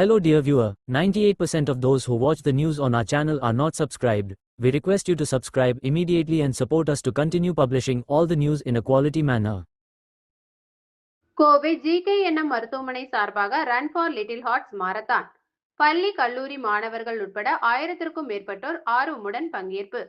Hello dear viewer, 98% of those who watch the news on our channel are not subscribed. We request you to subscribe immediately and support us to continue publishing all the news in a quality manner. Kovai GKNM மருத்துவமனை சார்பாக run for little hearts marathon பள்ளி கல்லூரி மாணவர்கள் உட்பட ஆயிரத்திற்கும் மேற்பட்டோர் ஆர்வமுடன் பங்கேற்பு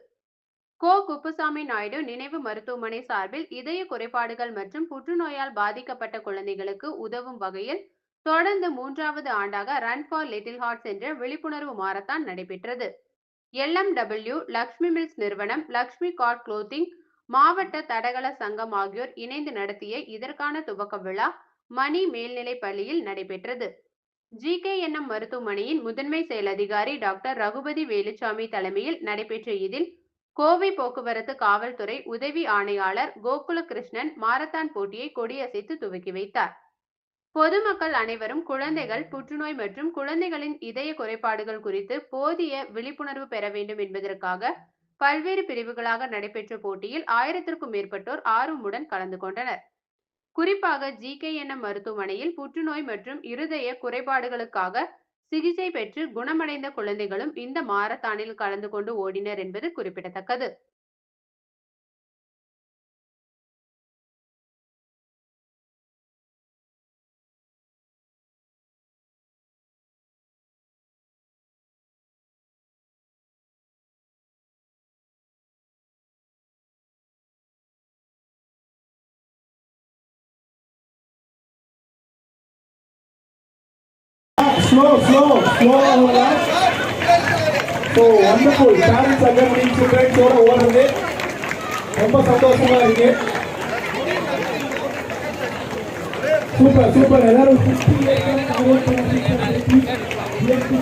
கோ குப்புசாமி நாயுடு நினைவு மருத்துவமனை சார்பில் இதய குறைபாடுகள் மற்றும் புற்றுநோயால் பாதிக்கப்பட்ட குழந்தைகளுக்கு உதவும் வகையில் தொடர்ந்து மூன்றாவது ஆண்டாக ரன் ஃபார் லிட்டில் ஹார்ட்ஸ் என்ற விழிப்புணர்வு மாரத்தான் நடைபெற்றது. எல்எம்டபிள்யூ லக்ஷ்மி மில்ஸ் நிறுவனம் லக்ஷ்மி கார்ட் க்ளோத்திங் மாவட்ட தடகள சங்கம் ஆகியோர் இணைந்து நடத்திய இதற்கான துவக்க விழா மணி மேல்நிலைப் பள்ளியில் நடைபெற்றது. ஜிகேஎன்எம் மருத்துவமனையின் முதன்மை செயல் அதிகாரி டாக்டர் ரகுபதி வேலுச்சாமி தலைமையில் நடைபெற்ற இதில் கோவை போக்குவரத்து காவல்துறை உதவி ஆணையாளர் கோகுல கிருஷ்ணன் மாரத்தான் போட்டியை கொடியசைத்து துவக்கி வைத்தார். பொதுமக்கள் அனைவரும் குழந்தைகள் புற்றுநோய் மற்றும் குழந்தைகளின் இதய குறைபாடுகள் குறித்து போதிய விழிப்புணர்வு பெற வேண்டும் என்பதற்காக பல்வேறு பிரிவுகளாக நடைபெற்ற போட்டியில் ஆயிரத்திற்கும் மேற்பட்டோர் ஆர்வமுடன் கலந்து கொண்டனர். குறிப்பாக ஜி கே என் எம் மருத்துவமனையில் புற்றுநோய் மற்றும் இருதய குறைபாடுகளுக்காக சிகிச்சை பெற்று குணமடைந்த குழந்தைகளும் இந்த மாரத்தானில் கலந்து கொண்டு ஓடினர் என்பது குறிப்பிடத்தக்கது. Slow, slow, slow ஆகுங்க. So, wonderful. Parents are getting children ஓட ஓடுறது ரொம்ப சந்தோஷமா இருக்கு சூப்பர் சூப்பர் எல்லாரும் சுத்தி இருக்கணும்,